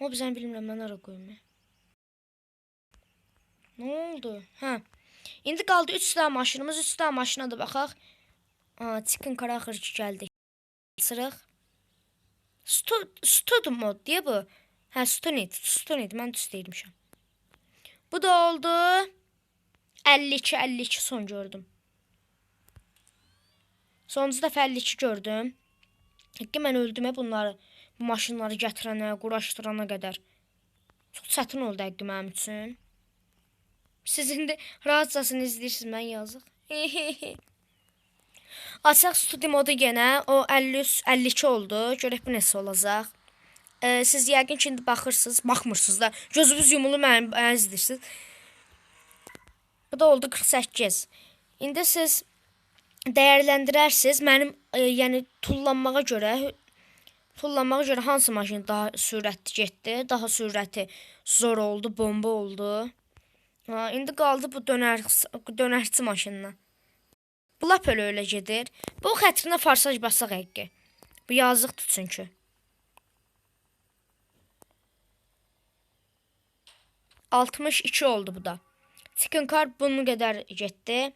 Ama bizden bilmirəm mən ara qoyum. Nə oldu? Hə. İndi qaldı 3 dənə maşınımız, 3 dənə maşına da baxaq. Aa, chicken karaxır ki gəldi. Sırıq. Stud, stud mod deyə bu. Hə, stunit, stunit. Mən düz deyirmişəm. Bu da oldu. 52, 52 son gördüm. Sonuncu dəfə 52 gördüm. Həqiqi mən öldüm bunları, bu maşınları gətirənə, quraşdırana qədər. Çox çətin oldu həqiqi mənim üçün. Siz indi rahatcasını izləyirsiniz, mən yazıq. Açaq studio modu yenə o 53 52 oldu. Görək bu necə olacaq. Ee, siz yəqin ki indi baxırsınız, baxmırsınız da. Gözünüz yumulu mənim izləyirsiniz. Bu da oldu 48. İndi siz dəyərləndirərsiniz. Mənim e, yəni tullanmağa görə tullanmağa görə hansı maşın daha sürətli getdi, daha sürəti zor oldu, bomba oldu. Ha, indi qaldı bu dönər dönərçi maşınla. Bu lap elə elə gedir. Bu xətrinə farsaj basaq həqiqi. Bu yazıqdır çünki. Altmış iki oldu bu da. Chicken Car bunun qədər getdi.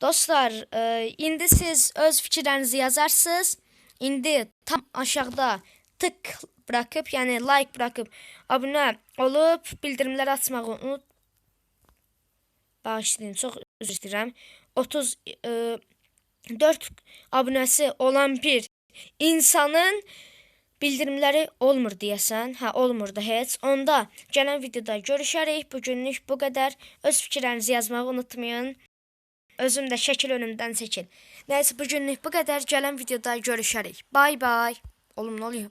Dostlar, e, indi siz öz fikirlərinizi yazarsınız. İndi tam aşağıda tık bırakıp yəni like bırakıp abunə olub bildirimləri açmağı unut. Bağışlayın, çox üzr istəyirəm. 30 e, 4 abunəsi olan bir insanın bildirimləri olmur deyəsən. Hə, olmur da heç. Onda gələn videoda görüşərik. Bu günlük bu qədər. Öz fikirlərinizi yazmağı unutmayın. Özüm də şəkil önümdən çəkil. Nəysə bu günlük bu qədər. Gələn videoda görüşərik. Bay bay. Oğlum nə oluyor?